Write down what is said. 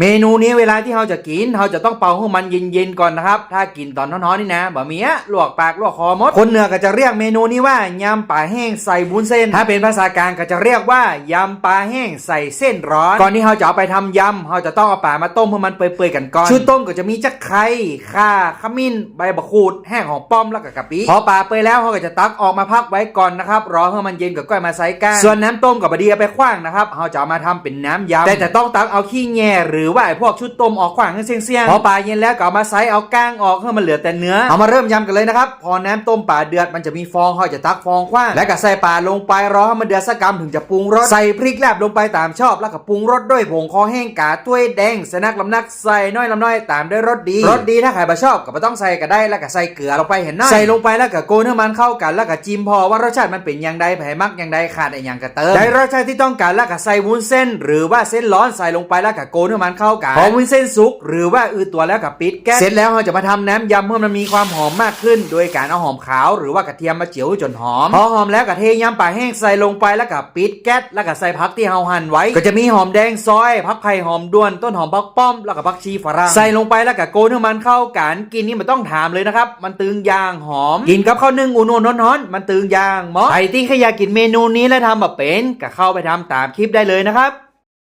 เมนูนี้เวลาที่เราจะกินเราจะต้องเป่าให้มันเย็นๆก่อนนะครับ ถ้ากินตอนน้อนๆนี่นะบะเมียลวกปากลวกคอหมด คนเหนือก็จะเรียกเมนูนี้ว่ายำปลาแห้งใส่บุญเส้น ถ้าเป็นภาษากลางก็จะเรียกว่ายำปลาแห้งใส่เส้นร้อน ก่อนที่เราจะเอาไปทำยำเราจะต้องเอาปลามาต้มให้มันเปื่อยๆกันก่อน ชุดต้มก็จะมีจักไข่ข่าขมิ้น ใบมะกรูด แห้งของป้อมแล้วก็กะปิ พอปลาเปื่อยแล้วเราก็จะตักออกมาพักไว้ก่อนนะครับ รอให้มันเย็นกับก้อยมาใส่กันส่วนน้ำต้มกับบะเดียไปขว้างนะครับเราจะเอามาทำเป็นน้ำยำแต่จะต้องตักเอาขี้แง่หรือว่าไอ้พวกชุดต้มออกขว้างให้เสี่ยงๆพอปลาเย็นแล้วก็เอามาใส่เอาก้างออกให้มันเหลือแต่เนื้อเอามาเริ่มยำกันเลยนะครับพอน้ำต้มปลาเดือดมันจะมีฟองเราจะตักฟองขว้างแล้วก็ใส่ปลาลงไปรอให้มันเดือดสักกำถึงจะปรุงรสใส่พริกแลบลงไปตามชอบแล้วก็ปรุงรสด้วยผงคอแห้งกาถ้วยแดงสนักลำนักใส่น้อยลำน้อยตามด้วยรสดีรสดีถ้าใครบ่ชอบก็ไม่ต้องใส่ก็ได้แล้วก็ใส่เกลือลงไปเห็นหน้าใส่ลงไปแล้วก็โกนให้มันเข้ากันแล้วก็จิ้มพอว่ารสชาติมันเป็นอย่างใดแผ่มักอย่างใดขาดไอ้อย่างก็เติมได้รสชาติที่ต้องการแล้วก็ใส่วุ้นเส้น หรือว่าเส้นร้อนใส่ลงไปแล้วก็โกนให้มันเข้ากันพอวุ้นเส้นสุก หรือว่าอืดตัวแล้วก็ปิดแก๊สเสร็จแล้วเราจะมาทำน้ำยำเพื่อมันมีความหอมมากขึ้น โดยการเอาหอมขาวหรือว่ากระเทียมมาเจียวจนหอม พอหอมแล้วก็เทยำปลาแห้งใส่ลงไปแล้วก็ปิดแก๊สแล้วก็ใส่ผักที่เราหั่นไว้ ก็จะมีหอมแดงซอยผักไผ่หอมด้วนต้นหอมพักป้อมแล้วก็ผักชีฝรั่งใส่ลงไปแล้วก็โกนให้มันเข้ากันกินนี่มันต้องถามเลยนะครับมันตึงยางหอม กินกับข้าวนึ่งอุ่นๆร้อนๆมันตึงยางเหมาะใครที่แค่อยากกินเมนูนี้และทำแบบเป็นก็เข้าไปทำตามคลิปได้เลยนะครับ